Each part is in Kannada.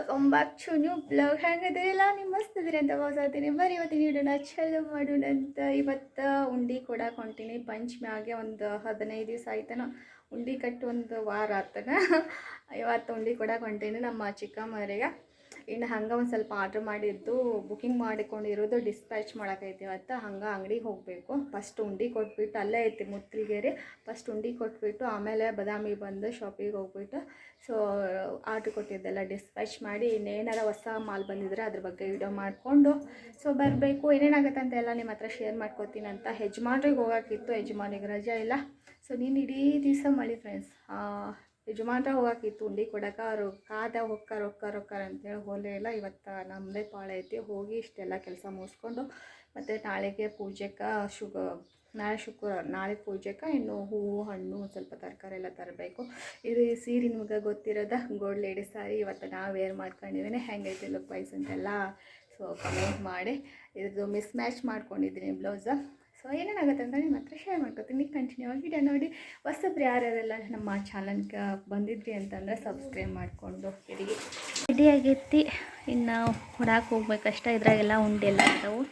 Welcome back to new blog ಹೆಂಗದಿರಲ್ಲ ನೀವು ಮಸ್ತ್ ಇದೀರಿ ಅಂತ ಭಾವಿಸ್ತೀನಿ. ಬರೀ ಇವತ್ತಿನ ವಿಡಿಯೋನ ಚಲೋ ಮಾಡೋಣ ಅಂತ. ಇವತ್ತು ಉಂಡಿ ಕೊಡಕ್ಕೆ ಹೊಂಟೀನಿ ಪಂಚಮಿ ಆಗಿ ಒಂದು ಹದಿನೈದು ದಿವಸ ಆಯ್ತನ. ಉಂಡಿ ಕಟ್ಟು ಒಂದು ವಾರ ಆತನ. ಇವತ್ತು ಉಂಡಿ ಕೊಡಕ್ಕೆ ಹೊಂಟೀನಿ ನಮ್ಮ ಚಿಕ್ಕಮ್ಮರಿಗೆ ಇನ್ನು ಹಂಗೆ ಒಂದು ಸ್ವಲ್ಪ ಆರ್ಡ್ರ್ ಮಾಡಿದ್ದು ಬುಕಿಂಗ್ ಮಾಡಿಕೊಂಡಿರೋದು ಡಿಸ್ಪ್ಯಾಚ್ ಮಾಡೋಕೈತಿ ಇವತ್ತು. ಹಂಗೆ ಅಂಗಡಿಗೆ ಹೋಗಬೇಕು. ಫಸ್ಟ್ ಉಂಡಿ ಕೊಟ್ಬಿಟ್ಟು ಅಲ್ಲೇ ಐತಿ ಮುತ್ತಿಗೆರಿ ಫಸ್ಟ್ ಉಂಡಿ ಕೊಟ್ಬಿಟ್ಟು ಆಮೇಲೆ ಬದಾಮಿ ಬಂದು ಶಾಪಿಗೆ ಹೋಗ್ಬಿಟ್ಟು ಸೊ ಆರ್ಡ್ರ್ ಕೊಟ್ಟಿದ್ದೆಲ್ಲ ಡಿಸ್ಪ್ಯಾಚ್ ಮಾಡಿ ಇನ್ನೇನಾರ ಹೊಸ ಮಾಲ್ ಬಂದಿದ್ರೆ ಅದ್ರ ಬಗ್ಗೆ ವಿಡಿಯೋ ಮಾಡಿಕೊಂಡು ಸೊ ಬರಬೇಕು. ಏನೇನಾಗುತ್ತೆ ಅಂತ ಎಲ್ಲ ನಿಮ್ಮ ಹತ್ರ ಶೇರ್ ಮಾಡ್ಕೋತೀನಿ ಅಂತ ಯಜಮಾನ್ರಿಗೆ ಹೋಗೋಕ್ಕಿತ್ತು ಯಜಮಾನಿಗೆ ರಜಾ ಇಲ್ಲ. ಸೊ ನೀನು ಇಡೀ ದಿವಸ ಮಳಿ ಫ್ರೆಂಡ್ಸ್ ಯಜಮಾನ್ರ ಹೋಗಾಕಿತ್ತು ಉಂಡಿ ಕೊಡಕ್ಕೆ ಅವರು ಕಾದ ಹೊಕ್ಕಾರ ಹೊಕ್ಕಾರ ಹೊಕ್ಕಾರ ಅಂತೇಳಿ ಹೋಲೇ ಇಲ್ಲ. ಇವತ್ತು ನಮ್ಮದೇ ಪಾಳೆ ಐತಿ. ಹೋಗಿ ಇಷ್ಟೆಲ್ಲ ಕೆಲಸ ಮುಗಿಸ್ಕೊಂಡು ಮತ್ತು ನಾಳೆಗೆ ಪೂಜೆಗೆ ಶುಗ, ನಾಳೆ ಶುಕ್ರವಾರ ನಾಳೆ ಪೂಜೆಗೆ ಇನ್ನು ಹೂವು, ಹಣ್ಣು, ಸ್ವಲ್ಪ ತರಕಾರಿ ಎಲ್ಲ ತರಬೇಕು. ಇದು ಈ ಸೀರೆ ನಿಮ್ಗೆ ಗೊತ್ತಿರೋದ? ಗೋಲ್ಡ್ ಲೇಡಿ ಸಾರಿ ಇವತ್ತು ನಾವು ವೇರ್ ಮಾಡ್ಕೊಂಡಿದ್ದೀನಿ ಹೆಂಗೈತೆ ಲುಕ್ ವೈಸ್ ಅಂತೆಲ್ಲ ಸೊ ಕಮೆಂಟ್ ಮಾಡಿ. ಇದ್ರದ್ದು ಮಿಸ್ ಮ್ಯಾಚ್ ಮಾಡ್ಕೊಂಡಿದ್ದೀನಿ ಬ್ಲೌಸ ಸೊ ಏನೇನಾಗುತ್ತೆ ಅಂತ ನಿಮ್ಮ ಹತ್ರ ಶೇರ್ ಮಾಡ್ಕೊತೀನಿ. ಕಂಟಿನ್ಯೂ ಆಗಿ ವಿಡಿಯೋ ನೋಡಿ. ಹೊಸಬ್ರು ಯಾರ್ಯಾರೆಲ್ಲ ನಮ್ಮ ಚಾನಲ್ಗೆ ಬಂದಿದ್ರಿ ಅಂತಂದರೆ ಸಬ್ಸ್ಕ್ರೈಬ್ ಮಾಡಿಕೊಂಡು ಹೋಗ್ತೀರಿ ರೆಡಿ ಆಗೈತಿ ಇನ್ನು ಹೊಡಕ್ಕೆ ಹೋಗ್ಬೇಕಷ್ಟೇ ಇದ್ರಾಗೆಲ್ಲ ಉಂಡೆ ಎಲ್ಲ ಇರ್ತಾವೆ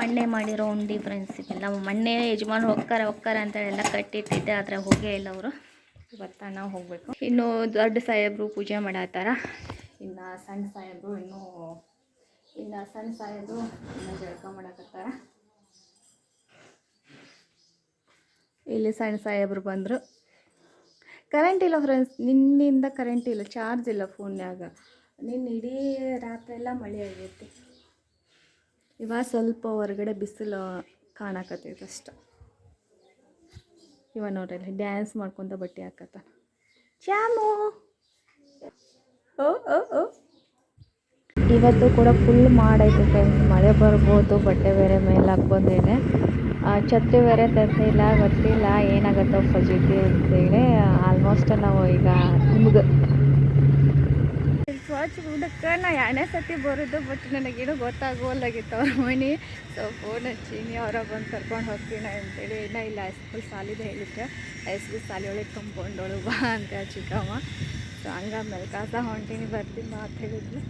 ಮಣ್ಣೆ ಮಾಡಿರೋ ಉಂಡಿ ಫ್ರೆಂಡ್ಸ್ ಇದೆಲ್ಲ ಮಣ್ಣೆ ಯಜಮಾನ್ ಹೋಗ್ತಾರೆ ಹೋಗ್ತಾರೆ ಅಂತ ಎಲ್ಲ ಕಟ್ಟಿಟ್ಟಿದ್ದೆ. ಆದರೆ ಹೋಗೇ ಇಲ್ಲ ಅವರು. ಇವತ್ತು ನಾವು ಹೋಗಬೇಕು. ಇನ್ನು ದೊಡ್ಡ ಸಾಹೇಬರು ಪೂಜೆ ಮಾಡತ್ತಾರ. ಇನ್ನು ಸಣ್ಣ ಸಾಹೇಬರು ಇನ್ನೂ, ಇನ್ನು ಸಣ್ಣ ಸಾಹೇಬರು ಇನ್ನು ಜಳಕ ಮಾಡಕತ್ತಾರ. ಇಲ್ಲಿ ಸಣ್ಣ ಸಾಹೇಬರು ಬಂದರು. ಕರೆಂಟ್ ಇಲ್ಲ ಫ್ರೆಂಡ್ಸ್ ನಿನ್ನಿಂದ ಕರೆಂಟ್ ಇಲ್ಲ ಚಾರ್ಜ್ ಇಲ್ಲ ಫೋನ್ಯಾಗ ನಿನ್ನ ಇಡೀ ರಾತ್ರಿ ಎಲ್ಲ ಮಳೆ ಆಗೈತಿ. ಇವಾಗ ಸ್ವಲ್ಪ ಹೊರಗಡೆ ಬಿಸಿಲು ಕಾಣಕತ್ತೈತೆ ಅಷ್ಟ. ಇವ ನೋಡ್ರಿ ಡ್ಯಾನ್ಸ್ ಮಾಡ್ಕೊತ ಬಟ್ಟೆ ಹಾಕತ್ತ. ಚಾಮು! ಓ ಓ ಓ. ಇವತ್ತು ಕೂಡ ಫುಲ್ ಮಾಡೈತೆ ಫ್ರೆಂಡ್ಸ್ ಮಳೆ ಬರ್ಬೋದು, ಬಟ್ಟೆ ಬೇರೆ ಮೇಲೆ ಹಾಕ್ಬಂದೇನೆ ಛತ್ರಿ ಬೇರೆ ತರ್ಸಿಲ್ಲ ಗೊತ್ತಿಲ್ಲ, ಏನಾಗುತ್ತೋ ಫಜಿತಿ ಅಂತೇಳಿ ಆಲ್ಮೋಸ್ಟ್ ನಾವು ಈಗ ನಿಮ್ಗೆ ಸ್ವಚ್ಛ ಊಟಕ್ಕೆ ನಾ ಎರಡನೇ ಸತಿ ಬರೋದು ಬಟ್ ನನಗೇನು ಗೊತ್ತಾಗೋಲ್ಲಾಗಿತ್ತು ಅವ್ರ ಮನೆ. ಸೊ ಫೋನ್ ಹಚ್ಚೀನಿ, ಅವರ ಬಂದು ಕರ್ಕೊಂಡು ಹೋಗ್ತೀನಿ ಅಂತೇಳಿ. ಇನ್ನೂ ಇಲ್ಲ ಹೈಸ್ಕೂಲ್ ಸಾಲಿದೆ ಹೇಳಿದ್ದೆ ಹೈಸ್ಕೂಲ್ ಸಾಲಿ ಒಳಗೆ ಕಂಪೌಂಡ್ ಒಳಗೆ ಬಾ ಅಂತ ಚಿಕ್ಕಮ್ಮ. ಸೊ ಹಂಗ ಮೆಲ್ಕಾಸ ಹೊಂಟೀನಿ, ಬರ್ತೀನಿ ಮಾತು ಹೇಳಿದ್ಲು.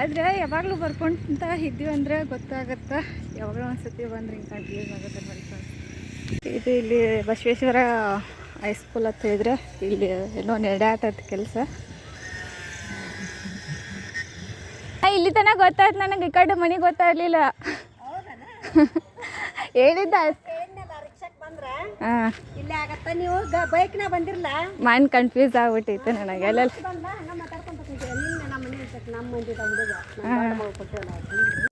ಆದರೆ ಯಾವಾಗಲೂ ಬರ್ಕೊಂತ ಇದ್ದೀವಿ ಅಂದರೆ ಗೊತ್ತಾಗತ್ತೆ? ಯಾವಾಗಲೂ ಒಂದು ಸತಿ ಬಂದ್ರೆ ಹಿಂಗೆ ಕನ್ಫ್ಯೂಸ್ ಆಗುತ್ತೆ ಬರ್ಕೊಂಡು. ಇದು ಇಲ್ಲಿ ಬಸವೇಶ್ವರ ಹೈಸ್ಕೂಲ್ ಅಂತ ಹೇಳಿದ್ರೆ ಇಲ್ಲಿ ಏನೋ ನಡೆಯತ್ತದ ಕೆಲಸ. ಇಲ್ಲಿ ತನಕ ಗೊತ್ತಾಯ್ತು ನನಗೆ ಈ ಕಡೆ ಮನೆಗೆ ಗೊತ್ತಾಗಲಿಲ್ಲ. ಹೇಳಿದ್ದ? ಹಾಂ ಇಲ್ಲ ಆಗತ್ತ ನೀವು? ಬೈಕ್ನ ಬಂದಿರಲ್ಲ ಮೈಂಡ್ ಕನ್ಫ್ಯೂಸ್ ಆಗ್ಬಿಟ್ಟಿತ್ತು ನನಗೆ. ಎಲ್ಲ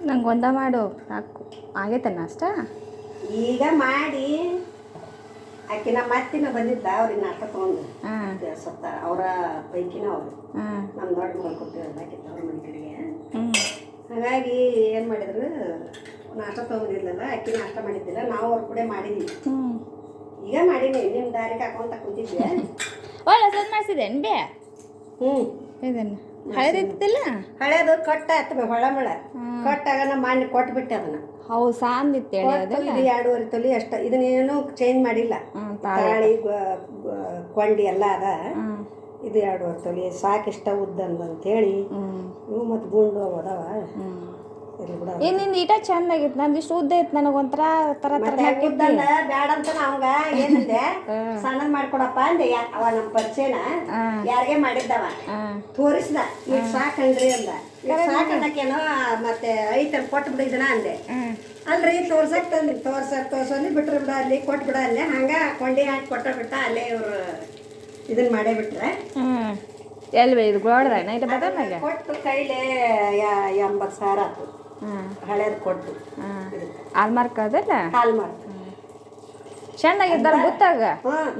ನಂಗೆ ಒಂದ ಮಾಡು. ಸಾಕು. ಆಗೈತನ ಅಷ್ಟ? ಈಗ ಮಾಡಿ. ಆಕಿನ ಮತ್ತಿನ ಬಂದಿದ್ದ ಅವ್ರಿಗೆ ನಾಷ್ಟ ತಗೊಂಡು. ಹಾಂ ಸತ್ತ ಅವರ ಪೈಕಿನ ಅವರು ಹಾಂ ನಮ್ಮ ದೊಡ್ಡ ಮಗಳು ಕೊಟ್ಟಿರೋದು ಆಕಿತ್ತ ಅವ್ರ ಮನೆ ಕಡೆಗೆ. ಹ್ಞೂ ಹಾಗಾಗಿ ಏನು ಮಾಡಿದ್ರು ನಾಷ್ಟ ತೊಗೊಂಡಿದ್ಲಲ್ಲ ಅಕ್ಕಿ ನಾಷ್ಟ ಮಾಡಿದ್ದಿಲ್ಲ ನಾವು ಅವ್ರ ಕೂಡ ಮಾಡಿದ್ವಿ. ಹ್ಞೂ ಈಗ ಮಾಡೀನಿ ನಿಮ್ಮ ದಾರಿಗೆ ಹಾಕೊಂತ ಕುಂತಿದ್ದೆ. ಒಳ್ಳೆ ಬೇ? ಹ್ಞೂ ಇದನ್ನು. ಹಳದಿತ್ತಿಲ್ಲ? ಹಳೇದು ಕಟ್ಟ ಆಯ್ತು ಹೊಳಮಳ ಕಟ್ಟಾಗ ನಮ್ಮ ಮಣ್ಣು ಕೊಟ್ಬಿಟ್ಟೆ ಅದನ್ನ. ಹೌದು ಸಾಂದಿತ್ತು ಇದು ಎರಡೂವರೆ ತೊಲಿ ಅಷ್ಟ. ಇದನ್ನೇನು ಚೇಂಜ್ ಮಾಡಿಲ್ಲ. ತಾಳಿ. ಕೊಂಡಿ ಎಲ್ಲ ಅದ. ಇದು ಎರಡೂವರೆ ತೊಲಿ. ಸಾಕಿಷ್ಟ ಉದ್ದಂದು ಅಂತೇಳಿ ಇವು ಮತ್ತು ಗುಂಡು ಅವು ಅದಾವ. ಹ್ಞೂ ಇಟ ಬಿಡ ಈಟ ಚಂದ ಆಗಿತ್ತು ನಂದು ಇಷ್ಟು ಉದ್ದ ಇತ್ತು ನನಗೆ ಒಂಥರ ತರ ತರ ಉದ್ದಂದ ಬ್ಯಾಡ ಅಂತ ಅವಂಗ ಏನಂದೆ ಸಣ್ಣ ಮಾಡ್ಕೊಡಪ್ಪ ಅಂದೆ ಯಾ- ಅವ ನಮ್ಮ ಪರಿಚಯನ ಯಾರಿಗೆ ಮಾಡಿದ್ದವ. ತೋರಿಸ್ದ ಈಗ ಸಾಕಣ್ರಿ ಅಂದ. ಈಗ ಮತ್ತೆ ಐತನ್ ಕೊಟ್ಟು ಬಿಡಿದನ ಅಂದೆ. ಅಲ್ರಿ ತೋರ್ಸಕ್ ತಂದ್ರಿ ತೋರ್ಸಕ್ ತೋರ್ಸಲ್ಲಿ ಬಿಟ್ರು ಬಿಡ ಅಲ್ಲಿ ಕೊಟ್ಟು ಬಿಡ ಅಲ್ಲೇ. ಹಂಗ ಕೊಂಡಿ ಹಾಕಿ ಕೊಟ್ಟ ಬಿಟ್ಟ ಅಲ್ಲೇ ಇವ್ರು ಇದನ್ನ ಮಾಡೇ ಬಿಟ್ರೆ. ಎಲ್ಲಿ ಇದು ಬದಲಾಗ ಕೊಟ್ಟು ಕೈಲೇ ಎಂಬತ್ತು ಸಾವಿರ ಆತು. ಹಳೇದು ಕೊಟ್ಟು ಹಾಲ್ಮಾರ್ಕ್ ಅದಲ್ಲ? ಹಾಲ್ಮಾರ್ಕ್. ಮಾಡ್ತು ಗೊತ್ತಾಗ?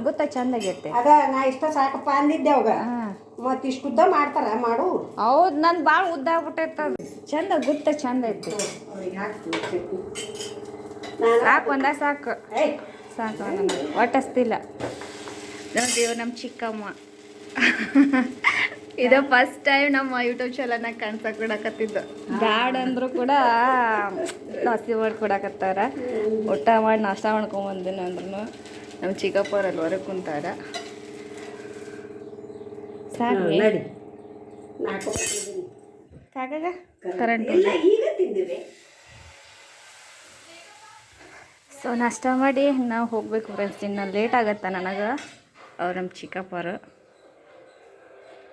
ಗುತ್ತಾಗ ಚಂದಾಗೈತೆ ಅದ ನಾ ಇಷ್ಟ ಸಾಕಪ್ಪ ಅಂದಿದ್ದೆ ಅವಾಗ. ಹಾಂ ಮತ್ ಇಷ್ಟು ಉದ್ದ ಮಾಡ್ತಾರ ಮಾಡು. ಹೌದು ನಂದು ಭಾಳ ಉದ್ದ ಆಗ್ಬಿಟ್ಟೈತೆ ಅದು. ಚಂದ ಗುತ್ತ ಚಂದ ಐತಿ ನಾನು ಸಾಕು ಒಂದ ಸಾಕು. ಏಯ್. ಸಾಕು ಒಟ್ಟಸ್ತಿಲ್ಲ ನೋಡಿ ನಮ್ಮ ಚಿಕ್ಕಮ್ಮ. ಇದು ಫಸ್ಟ್ ಟೈಮ್ ನಮ್ಮ ಯೂಟ್ಯೂಬ್ ಚಾನಲ್ನ ಕಾಣ್ಸಕ್ ಕೊಡಕತ್ತಿದ್ದು ಬ್ಯಾಡ್ ಅಂದ್ರು ಕೂಡ ಜಾಸ್ತಿ ಮಾಡಿ ಕೊಡಕತ್ತಾರ. ಊಟ ಮಾಡಿ ನಾಷ್ಟ ಮಾಡ್ಕೊಂಬಂದಿನಿ ಅಂದ್ರೂ ನಮ್ಮ ಚಿಕ್ಕಪ್ಪರಲ್ಲಿ ಹೊರಗೆ ಕುಂತಾರ. ಸಾಕು ಕರೆಂಟ್ ಸೊ ನಾಷ್ಟ ಮಾಡಿ ನಾವು ಹೋಗ್ಬೇಕು ಫ್ರೆಂಡ್ಸ್ ಇನ್ನು ಲೇಟ್ ಆಗತ್ತೆ ನನಗೆ. ಅವ್ರು ನಮ್ಮ ಚಿಕ್ಕಪ್ಪರು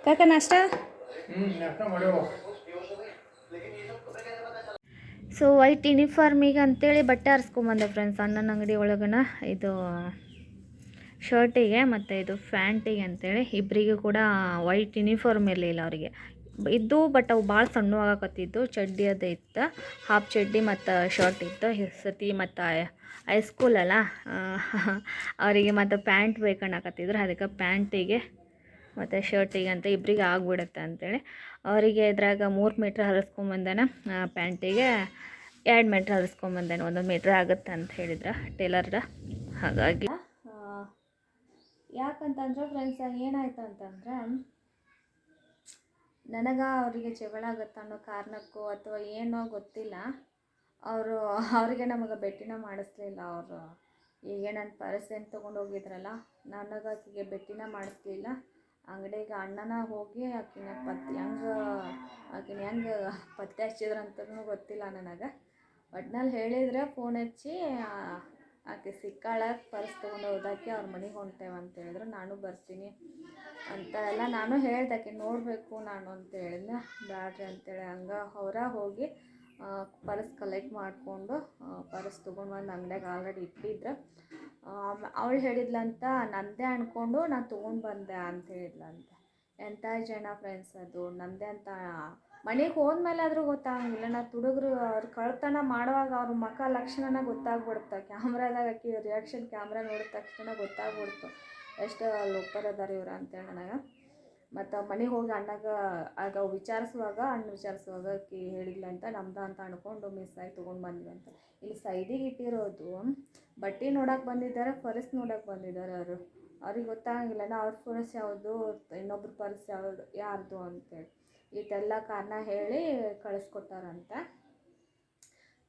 ಕಾಕ ನಾಷ್ಟ? ಸೊ ವೈಟ್ ಯೂನಿಫಾರ್ಮಿಗೆ ಅಂತೇಳಿ ಬಟ್ಟೆ ಹರಿಸ್ಕೊಂಬಂದೆ ಫ್ರೆಂಡ್ಸ್ ಅಣ್ಣನ ಅಂಗಡಿ ಒಳಗನ. ಇದು ಶರ್ಟಿಗೆ ಮತ್ತು ಇದು ಫ್ಯಾಂಟಿಗೆ ಅಂತೇಳಿ. ಇಬ್ಬರಿಗೂ ಕೂಡ ವೈಟ್ ಯೂನಿಫಾರ್ಮ್ ಇರಲಿಲ್ಲ ಅವರಿಗೆ. ಇದ್ದು ಬಟ್ ಅವು ಭಾಳ ಸಣ್ಣ ಆಗಕತ್ತಿದ್ದು ಚಡ್ಡಿ ಅದು ಇತ್ತು ಹಾಫ್ ಚಡ್ಡಿ ಮತ್ತು ಶರ್ಟ್ ಇತ್ತು. ಸತಿ ಮತ್ತು ಹೈಸ್ಕೂಲಲ್ಲ ಅಲ್ಲ ಅವರಿಗೆ ಮತ್ತು ಪ್ಯಾಂಟ್ ಬೇಕಣ್ಣಾಕತ್ತಿದ್ರು. ಅದಕ್ಕೆ ಪ್ಯಾಂಟಿಗೆ ಮತ್ತು ಶರ್ಟಿಗೆ ಅಂತ ಇಬ್ಬರಿಗೆ ಆಗ್ಬಿಡುತ್ತೆ ಅಂತೇಳಿ. ಅವರಿಗೆ ಇದ್ರಾಗ ಮೂರು ಮೀಟ್ರ್ ಹರಿಸ್ಕೊಂಬಂದಾನ ಪ್ಯಾಂಟಿಗೆ ಎರಡು ಮೀಟ್ರ್ ಹರಿಸ್ಕೊಂಬಂದೇನೆ ಒಂದೊಂದು ಮೀಟ್ರ್ ಆಗುತ್ತೆ ಅಂತ ಹೇಳಿದ್ರ ಟೇಲರ್ದ ಹಾಗಾಗಿ ಯಾಕಂತಂದ್ರೆ ಫ್ರೆಂಡ್ಸ್ ಏನಾಯ್ತು ಅಂತಂದ್ರೆ ನನಗೆ ಅವರಿಗೆ ಜಗಳ ಆಗುತ್ತೆ ಅನ್ನೋ ಕಾರಣಕ್ಕೂ ಅಥವಾ ಏನೋ ಗೊತ್ತಿಲ್ಲ, ಅವರು ಅವರಿಗೆ ನಮಗೆ ಭೇಟಿನ ಮಾಡಿಸ್ಲಿಲ್ಲ, ಅವರು ಈಗ ನನ್ನ ಪರ್ಸ್ ಏನು ತೊಗೊಂಡು ಹೋಗಿದ್ರಲ್ಲ, ನನಗೆ ಆಕೆಗೆ ಭೇಟಿನ ಮಾಡಿಸ್ಲಿಲ್ಲ ಅಂಗಡಿಗೆ ಅಣ್ಣನ ಹೋಗಿ ಆಕಿನ ಪತ್ತೆ ಹೆಂಗೆ, ಆಕಿನ ಹೆಂಗೆ ಪತ್ತೆ ಹಚ್ಚಿದ್ರಂತನೂ ಗೊತ್ತಿಲ್ಲ ನನಗೆ. ಒಟ್ನಲ್ಲಿ ಹೇಳಿದ್ರೆ ಫೋನ್ ಹಚ್ಚಿ ಆಕೆ ಸಿಕ್ಕಾಳ ಪರ್ಸ್ ತೊಗೊಂಡು ಹೋದಾಕಿ ಅವ್ರ ಮನೆಗೆ ಹೊಂಟೇವೆ ಅಂತ ಹೇಳಿದ್ರು. ನಾನು ಬರ್ತೀನಿ ಅಂತ ಎಲ್ಲ ನಾನು ಹೇಳ್ದೆ, ಆಕೆ ನೋಡಬೇಕು ನಾನು ಅಂತ ಹೇಳಿದ್ನ. ಬ್ಯಾಡ್ರಿ ಅಂತೇಳಿ. ಹಂಗೆ ಹೊರ ಹೋಗಿ ಪರ್ಸ್ ಕಲೆಕ್ಟ್ ಮಾಡಿಕೊಂಡು ಪರ್ಸ್ ತೊಗೊಂಡು ಬಂದು ಅಂಗಡಿಯಾಗ ಆಲ್ರೆಡಿ ಇಟ್ಟಿದ್ರು. ಅವಳು ಹೇಳಿದ್ಲಂತ ನಂದೇ ಅನ್ಕೊಂಡು ನಾನು ತೊಗೊಂಡು ಬಂದೆ ಅಂತ ಹೇಳಿದ್ಲಂತ. ಎಂಥ ಜನ ಫ್ರೆಂಡ್ಸ್ ಅದು, ನಂದೇ ಅಂತ ಮನೆಗೆ ಹೋದ್ಮೇಲೆ ಆದರೂ ಗೊತ್ತಾಗಂಗಿಲ್ಲ ನಾ ತುಡುಗರು ಅವ್ರು ಕಳ್ತನ ಮಾಡುವಾಗ ಅವ್ರ ಮುಖ ಲಕ್ಷಣನ ಗೊತ್ತಾಗ್ಬಿಡುತ್ತೆ ಕ್ಯಾಮ್ರಾದಾಗ ಆಕಿ ರಿಯಾಕ್ಷನ್ ಕ್ಯಾಮ್ರಾ ನೋಡಿದ ತಕ್ಷಣ ಗೊತ್ತಾಗ್ಬಿಡ್ತು. ಎಷ್ಟು ಲೋಪರ್ ಅದಾರ ಇವ್ರು ಅಂತೇಳಿ ನನಗೆ ಮತ್ತು ಮನೆಗೆ ಹೋಗಿ ಅಣ್ಣಗ, ಆಗ ವಿಚಾರಿಸುವಾಗ, ಅಣ್ಣ ವಿಚಾರಿಸುವಾಗ ಕಿ ಹೇಳಿಲ್ಲ ಅಂತ, ನಮ್ದ ಅಂತ ಅನ್ಕೊಂಡು ಮಿಸ್ ಆಗಿ ತೊಗೊಂಡು ಬಂದ್ವಿ ಅಂತ. ಇಲ್ಲಿ ಸೈಡಿಗೆ ಇಟ್ಟಿರೋದು, ಬಟ್ಟೆ ನೋಡಕ್ಕೆ ಬಂದಿದ್ದಾರೆ ಪರ್ಸ್ ನೋಡಕ್ಕೆ ಬಂದಿದ್ದಾರೆ ಅವರು. ಅವ್ರಿಗೆ ಗೊತ್ತಾಗಿಲ್ಲ ನಾ ಅವ್ರ ಪರ್ಸ್ ಯಾವುದು, ಇನ್ನೊಬ್ರ ಪರ್ಸ್ ಯಾವುದು, ಯಾರ್ದು ಅಂತೇಳಿ ಇದೆಲ್ಲ ಕಾರಣ ಹೇಳಿ ಕಳಿಸ್ಕೊಟ್ಟಾರಂತ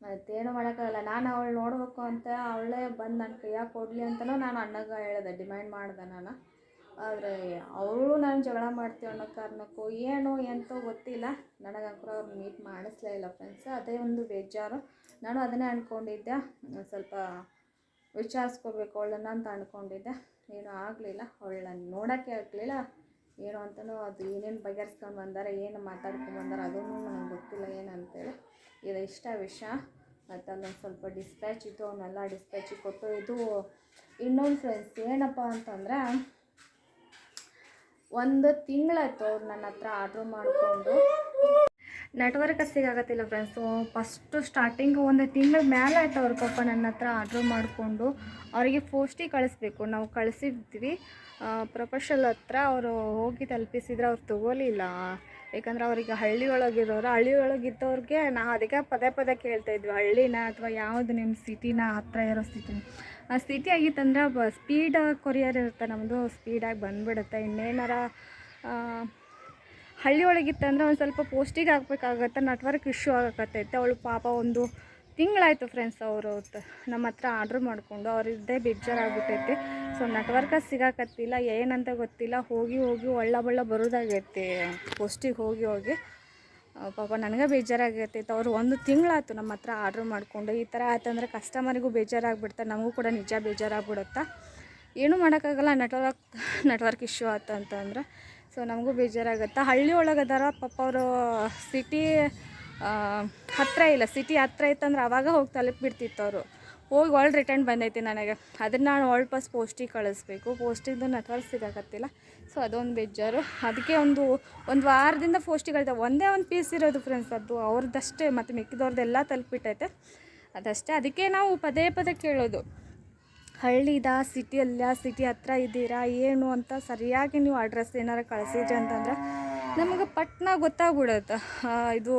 ಮತ್ತೇನು ಮಾಡೋಕ್ಕಾಗಲ್ಲ, ನಾನು ಅವಳು ನೋಡಬೇಕು ಅಂತ, ಅವಳೇ ಬಂದು ನನ್ನ ಕೈಯಾಗ ಕೊಡಲಿ ಅಂತಲೂ ನಾನು ಅಣ್ಣಗೆ ಹೇಳಿದೆ, ಡಿಮ್ಯಾಂಡ್ ಮಾಡಿದೆ ನಾನು. ಆದರೆ ಅವಳು ನಾನು ಜಗಳ ಮಾಡ್ತೀವಿ ಅನ್ನೋ ಕಾರಣಕ್ಕೂ ಏನು ಎಂತೋ ಗೊತ್ತಿಲ್ಲ. ನನಗಂತೂ ಅವ್ರು ಮೀಟ್ ಮಾಡಿಸ್ಲೇ ಇಲ್ಲ ಫ್ರೆಂಡ್ಸ್ ಅದೇ ಒಂದು ಬೇಜಾರು. ನಾನು ಅದನ್ನೇ ಅಂದ್ಕೊಂಡಿದ್ದೆ ಸ್ವಲ್ಪ ವಿಚಾರಿಸ್ಕೋಬೇಕು ಅವಳನ್ನ ಅಂತ ಅಂದ್ಕೊಂಡಿದ್ದೆ ಏನೂ ಆಗಲಿಲ್ಲ. ಅವಳನ್ನ ನೋಡೋಕ್ಕೆ ಆಗಲಿಲ್ಲ. ಏನು ಅಂತಲೂ ಅದು ಏನೇನು ಬಗೆಹರಿಸ್ಕೊಂಡು ಬಂದಾರೆ, ಏನು ಮಾತಾಡ್ಕೊಂಡು ಬಂದಾರೆ ಅದೂ ನನಗೆ ಗೊತ್ತಿಲ್ಲ ಏನಂತೇಳಿ. ಇದು ಇಷ್ಟ ವಿಷಯ. ಮತ್ತು ಅಲ್ಲೊಂದು ಸ್ವಲ್ಪ ಡಿಸ್ಪ್ಯಾಚ್ ಇತ್ತು ಅವನ್ನೆಲ್ಲ ಡಿಸ್ಪ್ಯಾಚಿಗೆ ಕೊಟ್ಟು ಇದು ಇನ್ನೊಂದು ಫ್ರೆಂಡ್ಸ್ ಏನಪ್ಪ ಅಂತಂದ್ರೆ ಒಂದು ತಿಂಗಳಾಯ್ತು ಅವ್ರು ನನ್ನ ಹತ್ರ ಆರ್ಡ್ರ್ ಮಾಡಿಕೊಂಡು. ನೆಟ್ವರ್ಕ್ ಸಿಗಾಗತ್ತಿಲ್ಲ ಫ್ರೆಂಡ್ಸು ಫಸ್ಟು ಸ್ಟಾರ್ಟಿಂಗ್ ಒಂದು ತಿಂಗಳ ಮೇಲೆ ಆಯ್ತು ಅವ್ರ ಪಾಪ ನನ್ನ ಹತ್ರ ಆರ್ಡ್ರ್ ಮಾಡಿಕೊಂಡು. ಅವರಿಗೆ ಫೋಸ್ಟಿಗೆ ಕಳಿಸ್ಬೇಕು. ನಾವು ಕಳಿಸಿದ್ವಿ. ಪ್ರೊಫೆಷಲ್ ಹತ್ರ ಅವರು ಹೋಗಿ ತಲುಪಿಸಿದ್ರೆ ಅವ್ರು ತಗೋಲಿಲ್ಲ. ಯಾಕಂದ್ರೆ ಅವ್ರಿಗೆ ಹಳ್ಳಿ ಒಳಗಿರೋರು, ಹಳ್ಳಿ ನಾವು ಅದಕ್ಕೆ ಪದೇ ಪದೇ ಕೇಳ್ತಾ ಇದ್ವಿ. ಹಳ್ಳಿನ ಅಥವಾ ಯಾವುದು ನಿಮ್ಮ ಸಿಟಿನ ಹತ್ರ ಇರೋ ಸಿಟಿನ ಸಿಟಿ ಆಗಿತ್ತಂದ್ರೆ ಬ ಸ್ಪೀಡ್ ಕೊರಿಯರ್ ಇರುತ್ತೆ ನಮ್ಮದು ಸ್ಪೀಡಾಗಿ ಬಂದುಬಿಡುತ್ತೆ. ಇನ್ನೇನಾರ ಆ, ಹಳ್ಳಿ ಒಳಗಿತ್ತಂದ್ರೆ ಒಂದು ಸ್ವಲ್ಪ ಪೋಸ್ಟಿಗೆ ಹಾಕ್ಬೇಕಾಗತ್ತೆ ನೆಟ್ವರ್ಕ್ ಇಶ್ಯೂ ಆಗಕತ್ತೈತೆ. ಅವಳು ಪಾಪ ಒಂದು ತಿಂಗಳಾಯಿತು ಫ್ರೆಂಡ್ಸ್ ಅವರು ನಮ್ಮ ಹತ್ರ ಆರ್ಡ್ರ್ ಮಾಡಿಕೊಂಡು ಅವ್ರದ್ದೇ ಬೇಜಾರಾಗ್ಬಿಟ್ಟೈತೆ. ಸೊ ನೆಟ್ವರ್ಕ ಸಿಗಾಕತ್ತಿಲ್ಲ ಏನಂತ ಗೊತ್ತಿಲ್ಲ. ಹೋಗಿ ಹೋಗಿ ಒಳ್ಳ ಬಳ್ಳ ಬರೋದಾಗೈತಿ ಪೋಸ್ಟಿಗೆ ಹೋಗಿ ಹೋಗಿ. ಆ, ಪಾಪ ನನಗೆ ಬೇಜಾರಾಗಿರ್ತೈತೆ ಅವರು ಒಂದು ತಿಂಗಳಾಯ್ತು ನಮ್ಮ ಹತ್ರ ಆರ್ಡ್ರ್ ಮಾಡಿಕೊಂಡು. ಈ ಥರ ಆಯ್ತಂದ್ರೆ ಕಸ್ಟಮರಿಗೂ ಬೇಜಾರಾಗ್ಬಿಡ್ತಾರೆ ನಮಗೂ ಕೂಡ ನಿಜ ಬೇಜಾರಾಗ್ಬಿಡುತ್ತಾ? ಏನೂ ಮಾಡೋಕ್ಕಾಗಲ್ಲ. ನೆಟ್ವರ್ಕ್ ನೆಟ್ವರ್ಕ್ ಇಶ್ಯೂ ಆಯ್ತು ಅಂತಂದ್ರೆ. ಸೊ ನಮಗೂ ಬೇಜಾರಾಗುತ್ತೆ. ಹಳ್ಳಿ ಒಳಗೆ ಅದಾರ. ಪಾಪ ಅವರು ಸಿಟಿ ಹತ್ತಿರ ಇಲ್ಲ. ಸಿಟಿ ಹತ್ತಿರ ಇತ್ತಂದ್ರೆ ಅವಾಗ ಹೋಗಿ ತಲುಪಿಬಿಡ್ತಿತ್ತು ಅವರು. ಹೋಗಿ ಒಳ್ಳೆ ರಿಟರ್ನ್ ಬಂದೈತಿ ನನಗೆ. ಅದನ್ನು ನಾನು ಒಳ್ಳೆ ಪಸ್ ಪೋಸ್ಟಿಗೆ ಕಳಿಸ್ಬೇಕು. ಪೋಸ್ಟಿಂದು ನೆಟ್ವರ್ಕ್ ಸಿಗೋಕತ್ತಿಲ್ಲ ಸೊ ಅದೊಂದು ಬೇಜಾರು. ಅದಕ್ಕೆ ಒಂದು ಒಂದು ವಾರದಿಂದ ಪೋಸ್ಟಿಗೆ ಕಳಿತ. ಒಂದೇ ಒಂದು ಪೀಸ್ ಇರೋದು ಫ್ರೆಂಡ್ಸ್ ಅದು. ಅವ್ರದ್ದಷ್ಟೇ ಮತ್ತು ಮಿಕ್ಕಿದವ್ರದ್ದೆಲ್ಲ ತಲುಪಿಟ್ಟೈತೆ. ಅದಷ್ಟೇ. ಅದಕ್ಕೆ ನಾವು ಪದೇ ಪದೇ ಕೇಳೋದು. ಹಳ್ಳಿದ ಸಿಟಿಯಲ್ಲ ಸಿಟಿ ಹತ್ರ ಇದ್ದೀರಾ, ಏನು ಅಂತ ಸರಿಯಾಗಿ ನೀವು ಅಡ್ರೆಸ್ ಏನಾರು ಕಳಿಸಿದ್ರಿ ಅಂತಂದ್ರೆ ನಮಗೆ ಪಟ್ನ ಗೊತ್ತಾಗ್ಬಿಡತ್ತೆ. ಇದು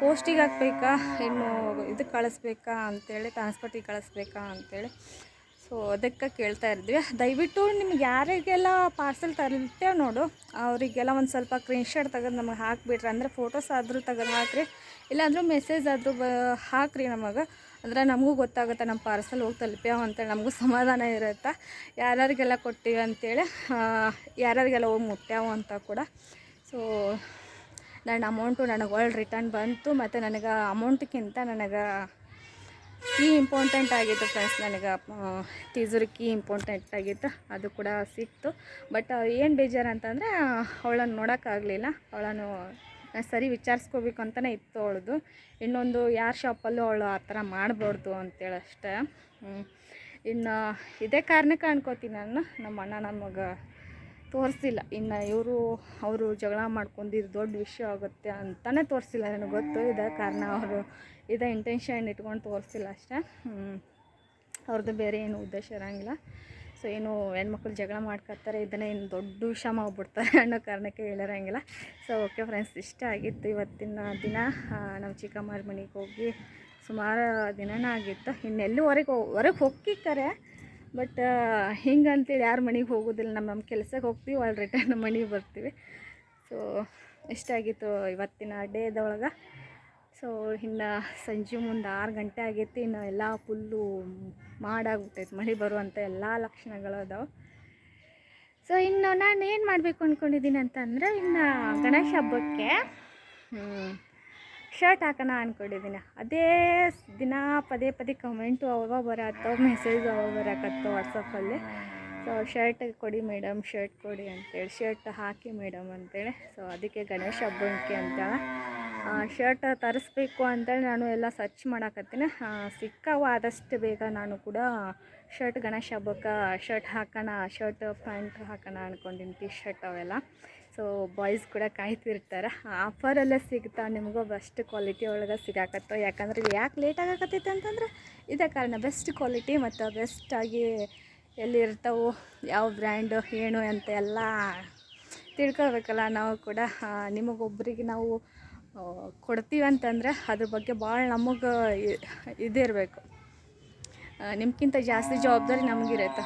ಪೋಸ್ಟಿಗೆ ಹಾಕ್ಬೇಕಾ, ಇನ್ನು ಇದು ಕಳಿಸ್ಬೇಕಾ ಅಂತೇಳಿ ಟ್ರಾನ್ಸ್ಪೋರ್ಟಿಗೆ ಕಳಿಸ್ಬೇಕಾ ಅಂತೇಳಿ. ಸೊ ಅದಕ್ಕೆ ಕೇಳ್ತಾ ಇದ್ವಿ. ದಯವಿಟ್ಟು ನಿಮ್ಗೆ ಯಾರಿಗೆಲ್ಲ ಪಾರ್ಸೆಲ್ ತರ್ತೇವೆ ನೋಡು. ಅವರಿಗೆಲ್ಲ ಒಂದು ಸ್ವಲ್ಪ ಸ್ಕ್ರೀನ್ಶಾಟ್ ತೆಗೆದು ನಮಗೆ ಹಾಕಿಬಿಟ್ರಿ ಅಂದರೆ ಫೋಟೋಸ್ ಆದರೂ ತೆಗೆದು ಹಾಕ್ರಿ. ಇಲ್ಲಾಂದ್ರೂ ಮೆಸೇಜ್ ಆದರೂ ಬ, ಹಾಕ್ರಿ ನಮಗೆ. ಅಂದ್ರೆ ನಮಗೂ ಗೊತ್ತಾಗುತ್ತೆ ನಮ್ಮ ಪಾರ್ಸೆಲ್ ಹೋಗಿ ತಲುಪ್ಯಾವ ಅಂತೇಳಿ. ನಮಗೂ ಸಮಾಧಾನ ಇರುತ್ತೆ. ಯಾರ್ಯಾರಿಗೆಲ್ಲ ಕೊಟ್ಟಿವಿ ಅಂತೇಳಿ ಯಾರ್ಯಾರಿಗೆಲ್ಲ ಹೋಗಿ ಮುಟ್ಟ್ಯಾವ ಅಂತ ಕೂಡ. ಸೊ ನನ್ನ ಅಮೌಂಟು ನನಗೆ ಒಳ್ಳೆ ರಿಟರ್ನ್ ಬಂತು ಮತ್ತು ನನಗೆ ಅಮೌಂಟ್ಗಿಂತ ನನಗೆ ಕೀ ಇಂಪಾರ್ಟೆಂಟ್ ಆಗಿತ್ತು ಫ್ರೆಂಡ್ಸ್ ನನಗೆ ಟೀಸರ್ ಕೀ ಇಂಪಾರ್ಟೆಂಟ್ ಆಗಿತ್ತು. ಅದು ಕೂಡ ಸಿಕ್ತು. ಬಟ್ ಏನು ಬೇಜಾರು ಅಂತಂದರೆ ಅವಳನ್ನು ನೋಡೋಕ್ಕಾಗಲಿಲ್ಲ ಅವಳನ್ನು ನಾನು ಸರಿ ವಿಚಾರಿಸ್ಕೋಬೇಕು ಅಂತಲೇ ಇತ್ತು ಅವಳದು. ಇನ್ನೊಂದು ಯಾರ ಶಾಪಲ್ಲೂ ಅವಳು ಆ ಥರ ಮಾಡಬಾರ್ದು ಅಂತೇಳಷ್ಟೇ. ಇನ್ನು ಇದೇ ಕಾರಣಕ್ಕೆ ಅನ್ಕೋತೀನಿ ನಾನು. ನಮ್ಮ ಅಣ್ಣ ನಮಗೆ ತೋರಿಸಿಲ್ಲ. ಇನ್ನು ಇವರು, ಅವರು ಜಗಳ ಮಾಡ್ಕೊಂಡಿದ್ದು ದೊಡ್ಡ ವಿಷಯ ಆಗುತ್ತೆ ಅಂತಲೇ ತೋರಿಸಿಲ್ಲ. ನನಗೆ ಗೊತ್ತು ಇದೇ ಕಾರಣ ಅವರು ಇದೇ ಇಂಟೆನ್ಷನ್ ಇಟ್ಕೊಂಡು ತೋರಿಸಿಲ್ಲ ಅಷ್ಟೇ. ಅವ್ರದ್ದು ಬೇರೆ ಏನು ಉದ್ದೇಶ ಇರೋಂಗಿಲ್ಲ. ಸೊ ಏನು ಹೆಣ್ಮಕ್ಳು ಜಗಳ ಮಾಡ್ಕೊತಾರೆ ಇದನ್ನೇ ಇನ್ನು ದೊಡ್ಡ ವಿಷಯ ಮಾಡ್ಬಿಡ್ತಾರೆ ಅನ್ನೋ ಕಾರಣಕ್ಕೆ ಹೇಳಿರಂಗಿಲ್ಲ. ಸೊ ಓಕೆ ಫ್ರೆಂಡ್ಸ್ ಇಷ್ಟ ಆಗಿತ್ತು ಇವತ್ತಿನ ದಿನ. ನಾವು ಚಿಕ್ಕಮ್ಮರ ಮನೆಗೆ ಹೋಗಿ ಸುಮಾರು ದಿನನೇ ಆಗಿತ್ತು. ಇನ್ನೆಲ್ಲೂ ಹೊರಗೆ ಹೊರಗೆ ಹೋಗ್ತಿದ್ದಾರೆ ಬಟ್ ಹಿಂಗಂತೇಳಿ ಯಾರು ಮನೆಗೆ ಹೋಗೋದಿಲ್ಲ ನಮ್ಮ ನಮ್ಮ ಕೆಲಸಕ್ಕೆ ಹೋಗ್ತೀವಿ ಅಲ್ಲಿ ರಿಟರ್ನ್ ಮನೆಗೆ ಬರ್ತೀವಿ. ಸೊ ಇಷ್ಟ ಆಗಿತ್ತು ಇವತ್ತಿನ ಡೇದೊಳಗೆ ಸೊ ಇನ್ನು ಸಂಜೆ ಮುಂದೆ ಆರು ಗಂಟೆ ಆಗೈತಿ, ಇನ್ನು ಎಲ್ಲ ಫುಲ್ಲು ಮಾಡಾಗ್ಬಿಟ್ಟೈತೆ, ಮಳೆ ಬರುವಂಥ ಎಲ್ಲ ಲಕ್ಷಣಗಳು ಅದಾವೆ. ಸೊ ಇನ್ನು ನಾನು ಏನು ಮಾಡಬೇಕು ಅಂದ್ಕೊಂಡಿದ್ದೀನಿ ಅಂತಂದರೆ ಇನ್ನು ಗಣೇಶ ಹಬ್ಬಕ್ಕೆ ಶರ್ಟ್ ಹಾಕೋಣ ಅಂದ್ಕೊಂಡಿದ್ದೀನಿ ಅದೇ ದಿನ ಪದೇ ಪದೇ ಕಮೆಂಟು ಅವಾಗ ಬರತ್ತೋ ಮೆಸೇಜ್ ಅವಾಗ ಬರಕತ್ತೋ ವಾಟ್ಸಪ್ಪಲ್ಲಿ ಸೊ ಶರ್ಟ್ ಕೊಡಿ ಮೇಡಮ್ ಶರ್ಟ್ ಕೊಡಿ ಅಂತೇಳಿ ಶರ್ಟ್ ಹಾಕಿ ಮೇಡಮ್ ಅಂತೇಳಿ. ಸೊ ಅದಕ್ಕೆ ಗಣೇಶ ಹಬ್ಬಕ್ಕೆ ಅಂತ. ಶರ್ಟ್ ತರಿಸ್ಬೇಕು ಅಂತೇಳಿ ನಾನು ಎಲ್ಲ ಸರ್ಚ್ ಮಾಡಕತ್ತೀನಿ. ಸಿಕ್ಕಾವ ಆದಷ್ಟು ಬೇಗ ನಾನು ಕೂಡ ಶರ್ಟ್ ಗಣೇಶ ಹಬ್ಬಕ್ಕೆ ಶರ್ಟ್ ಹಾಕೋಣ ಶರ್ಟ್ ಪ್ಯಾಂಟ್ ಹಾಕೋಣ ಅಂದ್ಕೊಂಡಿನಿ ಟಿ ಶರ್ಟ್ ಅವೆಲ್ಲ. ಸೊ ಬಾಯ್ಸ್ ಕೂಡ ಕಾಯ್ತಿರ್ತಾರೆ. ಆಫರಲ್ಲೇ ಸಿಗ್ತಾವೆ ನಿಮಗೂ ಬೆಸ್ಟ್ ಕ್ವಾಲಿಟಿ ಒಳಗೆ ಸಿಗಾಕತ್ತೋ? ಯಾಕಂದ್ರೆ ಯಾಕೆ ಲೇಟ್ ಆಗಾಕತ್ತೈತೆ ಅಂತಂದ್ರೆ, ಇದೇ ಕಾರಣ ಬೆಸ್ಟ್ ಕ್ವಾಲಿಟಿ ಮತ್ತು ಬೆಸ್ಟಾಗಿ ಎಲ್ಲಿರ್ತಾವೋ, ಯಾವ ಬ್ರ್ಯಾಂಡು ಏನು ಅಂತ ಎಲ್ಲ ತಿಳ್ಕೊಬೇಕಲ್ಲ ನಾವು ಕೂಡ. ನಿಮಗೆ ನಿಮಗೊಬ್ಬರಿಗೆ ನಾವು ಕೊಡ್ತೀವಿ ಅಂತಂದ್ರೆ ಅದ್ರ ಬಗ್ಗೆ ಭಾಳ ನಮಗೆ ಇದಿರಬೇಕು. ನಿಮ್ಗಿಂತ ಜಾಸ್ತಿ ಜವಾಬ್ದಾರಿ ನಮಗಿರುತ್ತೆ.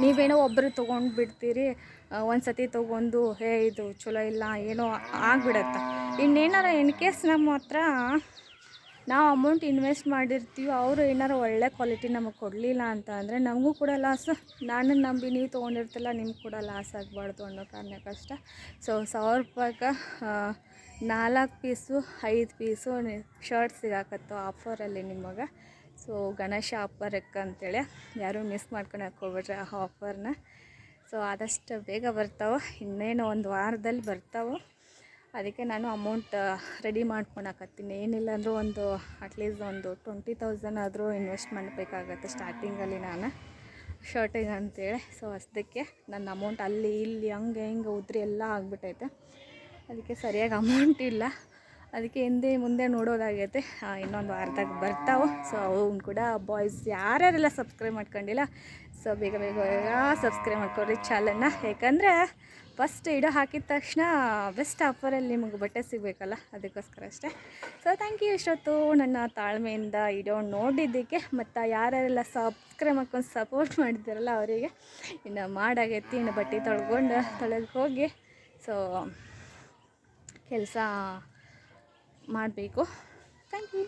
ನೀವೇನೋ ಒಬ್ಬರು ತೊಗೊಂಡು ಬಿಡ್ತೀರಿ ಒಂದು ಸತಿ ತೊಗೊಂಡು, ಹೇ, ಇದು ಚಲೋ ಇಲ್ಲ, ಏನೋ ಆಗ್ಬಿಡತ್ತೆ. ಇನ್ನೇನಾರ ಇನ್ ಕೇಸ್ ನಮ್ಮ ಹತ್ರ ನಾವು ಅಮೌಂಟ್ ಇನ್ವೆಸ್ಟ್ ಮಾಡಿರ್ತೀವಿ, ಅವರು ಏನಾರು ಒಳ್ಳೆ ಕ್ವಾಲಿಟಿ ನಮಗೆ ಕೊಡಲಿಲ್ಲ ಅಂತ ಅಂದರೆ ನಮಗೂ ಕೂಡ ಲಾಸ್ ನಾನು ನಂಬಿ ನೀವು ತೊಗೊಂಡಿರ್ತಿಲ್ಲ, ನಿಮ್ಗೆ ಕೂಡ ಲಾಸ್ ಆಗಬಾರ್ದು ಅನ್ನೋ ಕಾರಣಕ್ಕಷ್ಟೆ ಸೊ ಸಾವಿರ ರೂಪಾಯಿಗೆ ನಾಲ್ಕು ಪೀಸು, ಐದು ಪೀಸು ಶರ್ಟ್ ಸಿಗಾಕತ್ತು ಆಫರಲ್ಲಿ ನಿಮಗೆ. ಸೊ ಗಣೇಶ ಆಫರಕ್ಕೆ ಅಂತೇಳಿ, ಯಾರೂ ಮಿಸ್ ಮಾಡ್ಕೊಳಕ್ಕೆ ಹೋಗ್ಬೇಡ್ರಿ ಆ ಆಫರ್ನ ಸೊ ಆದಷ್ಟು ಬೇಗ ಬರ್ತಾವೆ, ಇನ್ನೇನು ಒಂದು ವಾರದಲ್ಲಿ ಬರ್ತಾವೆ, ಅದಕ್ಕೆ ನಾನು ಅಮೌಂಟ್ ರೆಡಿ ಮಾಡ್ಕೊಳಕತ್ತೀನಿ ಏನಿಲ್ಲ ಅಂದರೂ ಒಂದು ಅಟ್ಲೀಸ್ಟ್ ಒಂದು ಟ್ವೆಂಟಿ ತೌಸಂಡ್ ಆದರೂ ಇನ್ವೆಸ್ಟ್ ಮಾಡಬೇಕಾಗತ್ತೆ ಸ್ಟಾರ್ಟಿಂಗಲ್ಲಿ ನಾನು. ಶರ್ಟಿಗೆ ಅಂತೇಳಿ. ಸೊ ಅಷ್ಟಕ್ಕೆ ನನ್ನ ಅಮೌಂಟ್ ಅಲ್ಲಿ, ಇಲ್ಲಿ, ಹಂಗೆ, ಹಿಂಗೆ ಉದ್ರಿ ಎಲ್ಲ ಆಗಿಬಿಟ್ಟೈತೆ ಅದಕ್ಕೆ ಸರಿಯಾಗಿ ಅಮೌಂಟ್ ಇಲ್ಲ. ಅದಕ್ಕೆ ಹಿಂದೆ ಮುಂದೆ ನೋಡೋದಾಗೈತೆ. ಇನ್ನೊಂದು ವಾರದಾಗ ಬರ್ತಾವೆ. ಸೊ ಅವ್ನು ಕೂಡ ಬಾಯ್ಸ್ ಯಾರ್ಯಾರೆಲ್ಲ ಸಬ್ಸ್ಕ್ರೈಬ್ ಮಾಡ್ಕೊಂಡಿಲ್ಲ ಸೊ ಬೇಗ ಬೇಗ ಬೇಗ ಸಬ್ಸ್ಕ್ರೈಬ್ ಮಾಡ್ಕೊಳ್ರಿ ಚಾಲನ್ನ ಯಾಕಂದರೆ ಫಸ್ಟ್ ಇಡೋ ಹಾಕಿದ ತಕ್ಷಣ ಬೆಸ್ಟ್ ಆಫರಲ್ಲಿ ನಿಮಗೆ ಬಟ್ಟೆ ಸಿಗಬೇಕಲ್ಲ, ಅದಕ್ಕೋಸ್ಕರ ಅಷ್ಟೇ. ಸೊ ಥ್ಯಾಂಕ್ ಯು ಇಷ್ಟೊತ್ತು ನನ್ನ ತಾಳ್ಮೆಯಿಂದ ಇಡೋ ನೋಡಿದ್ದಕ್ಕೆ, ಮತ್ತು ಯಾರ್ಯಾರೆಲ್ಲ ಸಬ್ಸ್ಕ್ರೈಬ್ ಮಾಡ್ಕೊಂಡು ಸಪೋರ್ಟ್ ಮಾಡಿದ್ದಾರಲ್ಲ ಅವರಿಗೆ, ಇನ್ನು ಮಾಡಾಗೈತಿ, ಇನ್ನು ಬಟ್ಟೆ ತೊಳ್ಕೊಂಡು ತೊಳೆದು ಹೋಗಿ. ಸೊ ಕೆಲಸ ಮಾಡಬೇಕು. Thank you